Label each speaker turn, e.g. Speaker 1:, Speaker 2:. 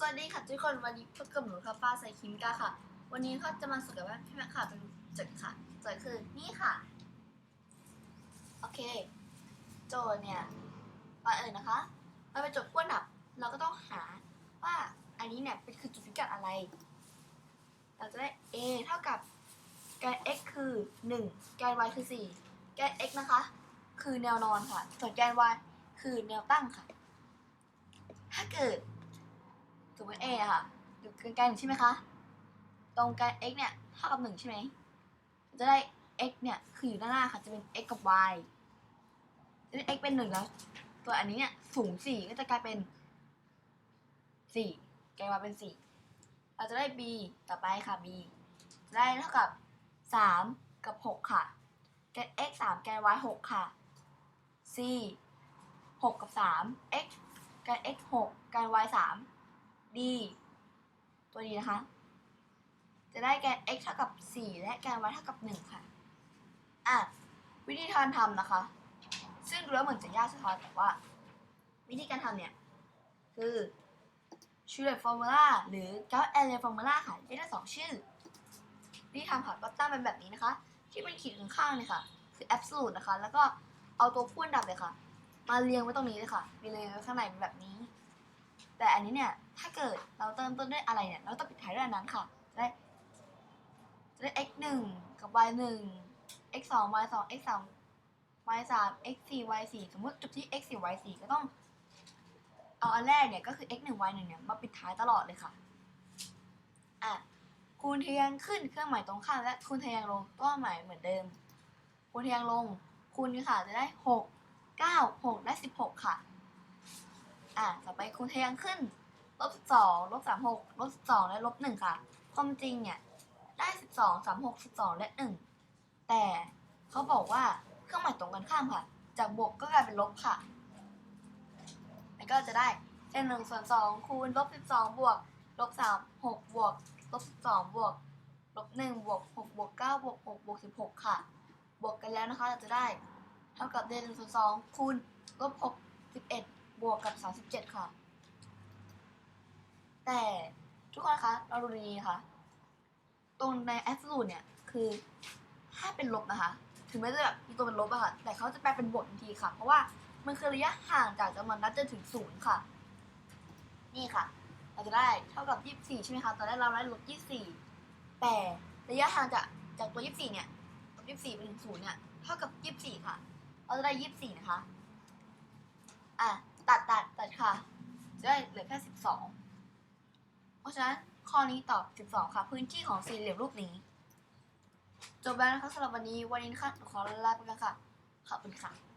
Speaker 1: สวัสดีค่ะทุกคนวันนี้พบกับหนูค่ะฟ้าใสคิมกาค่ะ วันนี้เขาจะมาสอนกับว่าพี่แม่ค่ะเป็นจทย์ค่ะโจทย์คือนี่ค่ะ โอเค โจทย์เนี่ยก่อนอื่นนะคะเราเป็นโจทย์พ่วนดับ เราก็ต้องหาว่าอันนี้เนี่ยเป็นคือจุดพิกัดอะไร เราจะได้ a เท่ากับแกน x คือ1แกน y คือ 4 แกน x นะคะ คือแนวนอนค่ะ ส่วนแกน y คือแนวตั้งค่ะ ถ้าเกิด สมมติ a ค่ะอยู่กลางๆใช่ไหมคะ ตรงกลาง x เนี่ยเท่ากับหนึ่งใช่ไหมจะได้ x เนี่ยคืออยู่ด้านหน้าค่ะจะเป็น x กับ y จะได้ x เป็นหนึ่งแล้ว ตัวอันนี้เนี่ยสูงสี่ก็จะกลายเป็นสี่กลายมาเป็นสี่เราจะได้ b ต่อไปค่ะ b จะได้เท่ากับสามกับหกค่ะแกน x สามแกน y หกค่ะ c หกกับสาม x แกน x หกแกน y สาม d ตัวนี้นะคะ จะได้แกน x เท่ากับ 4 และแกน y เท่ากับ 1 ค่ะ อะ วิธีการทำนะคะ ซึ่งดูแล้วเหมือนจะยากสักพักแต่ว่า วิธีการทำเนี่ย คือ s h u l e r formula หรือ Gauss area formula ค่ะเรียกได้สองชื่อ วิธีทำค่ะก็ตั้งเป็นแบบนี้นะคะ ที่เป็นขีดข้างๆเลยค่ะ คือ absolute นะคะ แล้วก็เอาตัวพ่วนดับเลยค่ะ มาเรียงไว้ตรงนี้เลยค่ะมีเรียงไว้ข้างในแบบนี้ แต่อันนี้เนี่ยถ้าเกิดเราเติมต้นด้วยอะไรเนี่ยเราต้องปิดท้ายด้วยอันนั้นค่ะจะได้จะได้ x 1กับ y 1 x 2 y 2 x 3 y 3 x 4 y 4สมมติจบที่ x 4 y 4ก็ต้องเอาอันแรกเนี่ยก็คือ x 1 y 1เนี่ยมาปิดท้ายตลอดเลยค่ะอะคูณทะแยงขึ้นเครื่องหมายตรงข้ามและคูณทะแยงลงก็หมายเหมือนเดิม คูณทะแยงลงคูณค่ะจะได้ 6 9 6และ16 ค่ะ อะต่อไปคูณทะแยงขึ้นลบ12ลบ36ลบ12และลบ1ค่ะ ความจริงเนี่ยได้12 36 12และ1แต่เขาบอกว่าเครื่องหมายตรงกันข้ามค่ะ จากบวกก็กลายเป็นลบค่ะแล้วก็จะได้เช่น1ส่วน2คูณลบ12บวกลบ3 6บวกลบ12บวกลบ1บวก6บวก9บวก6บวก16ค่ะ บวกกันแล้วนะคะเราจะได้ เท่ากับเดน1ส่วน2คูณลบ6 11บ บวกกับ 37 ค่ะ แต่ทุกคนคะเราดูดีๆนะคะตรงใน absolute เนี่ย คือถ้าเป็นลบนะคะ ถึงแม้จะแบบมีตัวเป็นลบอะค่ะ แต่เขาจะแปลเป็นบวกทันทีค่ะ เพราะว่ามันคือระยะห่างจากจำนวนนัดจนถึงศูนย์ค่ะ นี่ค่ะ เราจะได้เท่ากับ 24 ใช่ไหมคะตอนแรกเราได้ลบ 24 แต่ระยะห่างจากจากตัว 24 เนี่ยลบ24ไปถึง0เนี่ย เท่ากับ 24 ค่ะ เราจะได้ 24 นะคะ อะ ตัดตัดตัดค่ะจะได้เหลือแค่สิบสองเพราะฉะนั้นข้อนี้ตอบสิบสองค่ะ พื้นที่ของสี่เหลี่ยมรูปนี้ จบแล้วนะคะสำหรับวันนี้วันนี้ค่ะขอลาไปกันค่ะขอบคุณค่ะ